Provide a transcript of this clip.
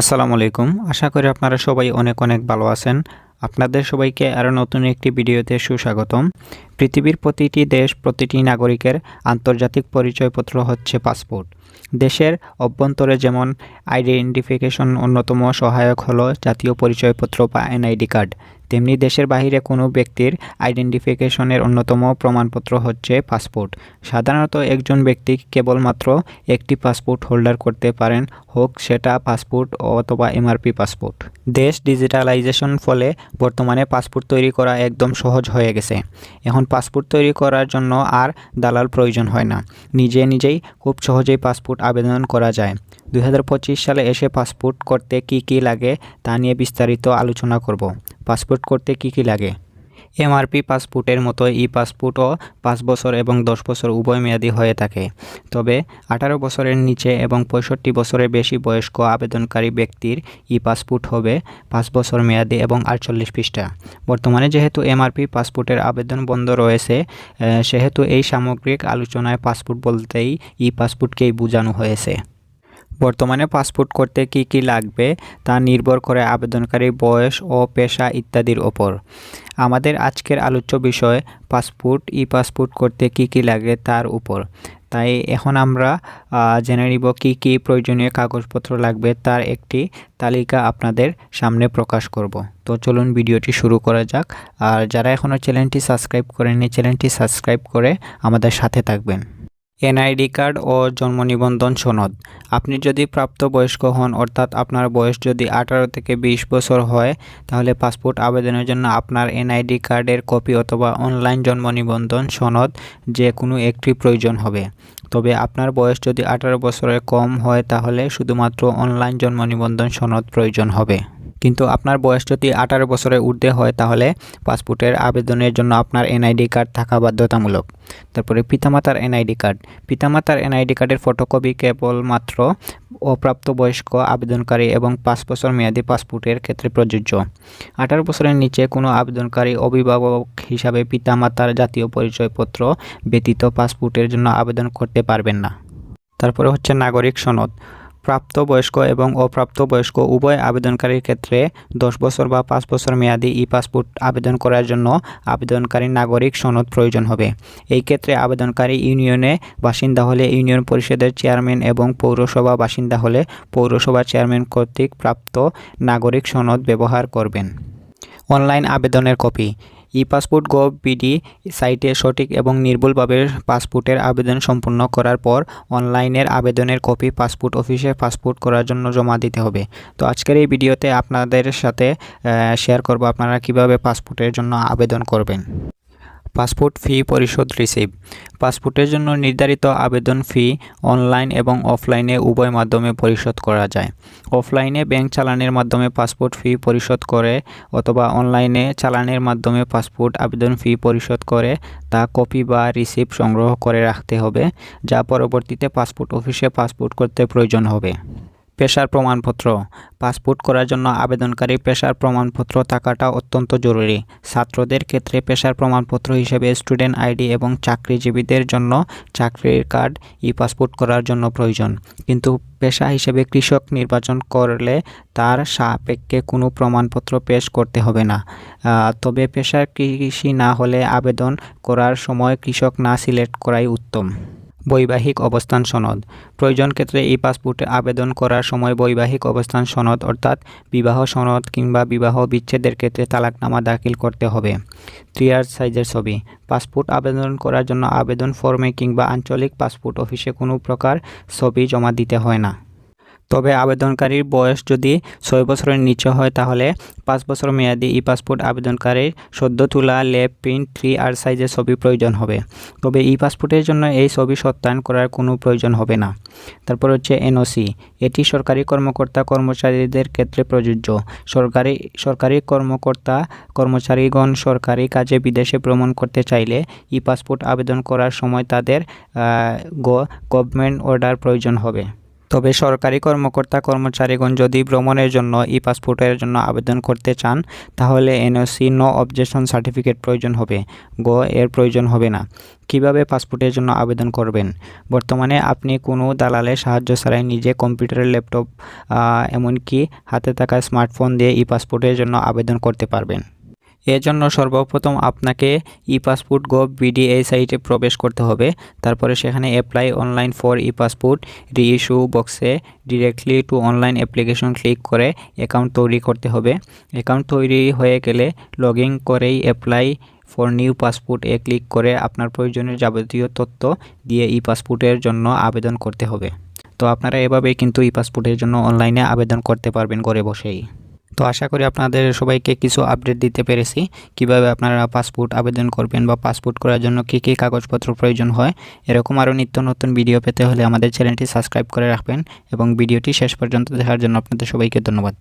আসসালামু আলাইকুম। আশা করি আপনারা সবাই অনেক অনেক ভালো আছেন। আপনাদের সবাইকে আরও নতুন একটি ভিডিওতে সুস্বাগতম। পৃথিবীর প্রতিটি দেশ, প্রতিটি নাগরিকের আন্তর্জাতিক পরিচয়পত্র হচ্ছে পাসপোর্ট। দেশের অভ্যন্তরে যেমন আইডেন্টিফিকেশন অন্যতম সহায়ক হলো জাতীয় পরিচয়পত্র বা এনআইডি কার্ড তেমনি দেশের বাইরে কোনো ব্যক্তির আইডেন্টিফিকেশনের অন্যতম প্রমাণপত্র হচ্ছে পাসপোর্ট। সাধারণত একজন ব্যক্তি কেবলমাত্র একটি পাসপোর্ট হোল্ডার করতে পারেন, হোক সেটা পাসপোর্ট অথবা এমআরপি পাসপোর্ট। দেশ ডিজিটালাইজেশন ফলে বর্তমানে পাসপোর্ট তৈরি করা একদম সহজ হয়ে গেছে। এখন পাসপোর্ট তৈরি করার জন্য আর দালাল প্রয়োজন হয় না। নিজে নিজেই খুব সহজেই পাসপোর্ট আবেদন করা যায়। দু হাজার পঁচিশ সালে এসে পাসপোর্ট করতে কি কি লাগে তা নিয়ে বিস্তারিত আলোচনা করব। পাসপোর্ট করতে কি কি লাগে? এমআরপি পাসপোর্টের মতো ই পাসপোর্টও পাঁচ বছর এবং দশ বছর উভয় মেয়াদি হয়ে থাকে। তবে আঠারো বছরের নিচে এবং পঁয়ষট্টি বছরের বেশি বয়স্ক আবেদনকারী ব্যক্তির ই পাসপোর্ট হবে পাঁচ বছর মেয়াদি এবং আটচল্লিশ পৃষ্ঠা। বর্তমানে যেহেতু এমআরপি পাসপোর্টের আবেদন বন্ধ রয়েছে সেহেতু এই সামগ্রিক আলোচনায় পাসপোর্ট বলতেই ই পাসপোর্টকেই বোঝানো হয়েছে। বর্তমানে পাসপোর্ট করতে কি কি লাগবে তা নির্ভর করে আবেদনকারীর বয়স ও পেশা ইত্যাদির ওপর। আমাদের আজকের আলোচ্য বিষয়, পাসপোর্ট ই পাসপোর্ট করতে কি কি লাগে তার উপর। তাই এখন আমরা জেনে নিব কি কি প্রয়োজনীয় কাগজপত্র লাগবে তার একটি তালিকা আপনাদের সামনে প্রকাশ করব। তো চলুন ভিডিওটি শুরু করা যাক। আর যারা এখনও চ্যানেলটি সাবস্ক্রাইব করেননি, চ্যানেলটি সাবস্ক্রাইব করে আমাদের সাথে থাকবেন। এনআইডি কার্ড ও জন্ম নিবন্ধন সনদ। আপনি যদি প্রাপ্তবয়স্ক হন, অর্থাৎ আপনার বয়স যদি আঠারো থেকে বিশ বছর হয়, তাহলে পাসপোর্ট আবেদনের জন্য আপনার এনআইডি কার্ডের কপি অথবা অনলাইন জন্ম নিবন্ধন সনদ যে কোনো একটি প্রয়োজন হবে। তবে আপনার বয়স যদি আঠারো বছরের কম হয়, তাহলে শুধুমাত্র অনলাইন জন্ম নিবন্ধন সনদ প্রয়োজন হবে। কিন্তু আপনার বয়স যদি আঠারো বছরের ঊর্ধ্বে হয়, তাহলে পাসপোর্টের আবেদনের জন্য আপনার এনআইডি কার্ড থাকা বাধ্যতামূলক। তারপরে পিতামাতার এনআইডি কার্ড। পিতামাতার এনআইডি কার্ডের ফটোকপি কেবলমাত্র অপ্রাপ্তবয়স্ক, আবেদনকারী এবং পাঁচ বছর মেয়াদী পাসপোর্টের ক্ষেত্রে প্রযোজ্য। আঠারো বছরের নিচে কোনো আবেদনকারী অভিভাবক হিসাবে পিতামাতার জাতীয় পরিচয়পত্র ব্যতীত পাসপোর্টের জন্য আবেদন করতে পারবেন না। তারপরে হচ্ছে নাগরিক সনদ। প্রাপ্তবয়স্ক এবং অপ্রাপ্তবয়স্ক উভয় আবেদনকারীর ক্ষেত্রে দশ বছর বা পাঁচ বছর মেয়াদি ই পাসপোর্ট আবেদন করার জন্য আবেদনকারী নাগরিক সনদ প্রয়োজন হবে। এই ক্ষেত্রে আবেদনকারী ইউনিয়নে বাসিন্দা হলে ইউনিয়ন পরিষদের চেয়ারম্যান এবং পৌরসভা বাসিন্দা হলে পৌরসভা চেয়ারম্যান কর্তৃক প্রাপ্ত নাগরিক সনদ ব্যবহার করবেন। অনলাইন আবেদনের copy. E passport gov BD সাইটে সঠিক এবং নির্ভুলভাবে পাসপোর্টের আবেদন সম্পূর্ণ করার পর অনলাইনের আবেদনের কপি পাসপোর্ট অফিসে পাসপোর্ট করার জন্য জমা দিতে হবে। তো আজকের এই ভিডিওতে আপনাদের সাথে শেয়ার করব আপনারা কীভাবে পাসপোর্টের জন্য আবেদন করবেন। পাসপোর্ট ফি পরিশোধ রিসিভ। পাসপোর্টের জন্য নির্ধারিত আবেদন ফি অনলাইন এবং অফলাইনে উভয় মাধ্যমে পরিশোধ করা যায়। অফলাইনে ব্যাংক চালানের মাধ্যমে পাসপোর্ট ফি পরিশোধ করে অথবা অনলাইনে চালানের মাধ্যমে পাসপোর্ট আবেদন ফি পরিশোধ করে তা কপি বা রিসিপ্ট সংগ্রহ করে রাখতে হবে, যা পরবর্তীতে পাসপোর্ট অফিসে পাসপোর্ট করতে প্রয়োজন হবে। পেশার প্রমাণপত্র। পাসপোর্ট করার জন্য আবেদনকারী পেশার প্রমাণপত্র থাকাটা অত্যন্ত জরুরি। ছাত্রদের ক্ষেত্রে পেশার প্রমাণপত্র হিসেবে স্টুডেন্ট আইডি এবং চাকরিজীবীদের জন্য চাকরির কার্ড ই পাসপোর্ট করার জন্য প্রয়োজন। কিন্তু পেশা হিসেবে কৃষক নির্বাচন করলে তার সাপেক্ষে কোনো প্রমাণপত্র পেশ করতে হবে না। তবে পেশার কৃষি না হলে আবেদন করার সময় কৃষক না সিলেক্ট করাই উত্তম। বৈবাহিক অবস্থান সনদ। প্রয়োজন ক্ষেত্রে এই পাসপোর্টে আবেদন করার সময় বৈবাহিক অবস্থান সনদ অর্থাৎ বিবাহ সনদ কিংবা বিবাহ বিচ্ছেদের ক্ষেত্রে তালাকনামা দাখিল করতে হবে। আর সাইজের ছবি। পাসপোর্ট আবেদন করার জন্য আবেদন ফর্মে কিংবা আঞ্চলিক পাসপোর্ট অফিসে কোনো প্রকার ছবি জমা দিতে হয় না। তবে আবেদনকারীর বয়স যদি ছয় বছরের নিচে হয় তাহলে পাঁচ বছর মেয়াদি ই পাসপোর্ট আবেদনকারীর সদ্য তোলা, লেপ, প্রিন্ট থ্রি আর সাইজের ছবি প্রয়োজন হবে। তবে ই পাসপোর্টের জন্য এই ছবি সত্যায়ন করার কোনো প্রয়োজন হবে না। তারপর হচ্ছে এনওসি। এটি সরকারি কর্মকর্তা কর্মচারীদের ক্ষেত্রে প্রযোজ্য। সরকারি সরকারি কর্মকর্তা কর্মচারীগণ সরকারি কাজে বিদেশে ভ্রমণ করতে চাইলে ই পাসপোর্ট আবেদন করার সময় তাদের গভর্নমেন্ট অর্ডার প্রয়োজন হবে। তবে সরকারি কর্মকর্তা কর্মচারীগণ যদি ভ্রমণের জন্য ই পাসপোর্টের জন্য আবেদন করতে চান, তাহলে এনওসি নো অবজেকশন সার্টিফিকেট প্রয়োজন হবে। গ, এর প্রয়োজন হবে না। কীভাবে পাসপোর্টের জন্য আবেদন করবেন? বর্তমানে আপনি কোনো দালালের সাহায্য ছাড়াই নিজে কম্পিউটারের ল্যাপটপ এমনকি হাতে থাকা স্মার্টফোন দিয়ে ই পাসপোর্টের জন্য আবেদন করতে পারবেন। এর জন্য সর্বপ্রথম আপনাকে ই পাসপোর্ট গভ বিডি এই সাইটে প্রবেশ করতে হবে। তারপরে সেখানে apply online for e passport reissue বক্সে directly to online application click করে অ্যাকাউন্ট তৈরি করতে হবে। অ্যাকাউন্ট তৈরি হয়ে গেলে লগ ইন করেই অ্যাপ্লাই ফর নিউ পাসপোর্ট এ ক্লিক করে আপনার প্রয়োজনীয় যাবতীয় তথ্য দিয়ে ই পাসপোর্টের জন্য আবেদন করতে হবে। তো আপনারা এভাবেই কিন্তু ই পাসপোর্টের জন্য অনলাইনে আবেদন করতে পারবেন ঘরে বসেই। তো আশা করি আপনাদের সবাইকে কিছু আপডেট দিতে পেরেছি। কীভাবে আপনারা পাসপোর্ট আবেদন করবেন বা পাসপোর্ট করার জন্য কী কী কাগজপত্র প্রয়োজন হয়, এরকম আরও নিত্য নতুন ভিডিও পেতে হলে আমাদের চ্যানেলটি সাবস্ক্রাইব করে রাখবেন এবং ভিডিওটি শেষ পর্যন্ত দেখার জন্য আপনাদের সবাইকে ধন্যবাদ।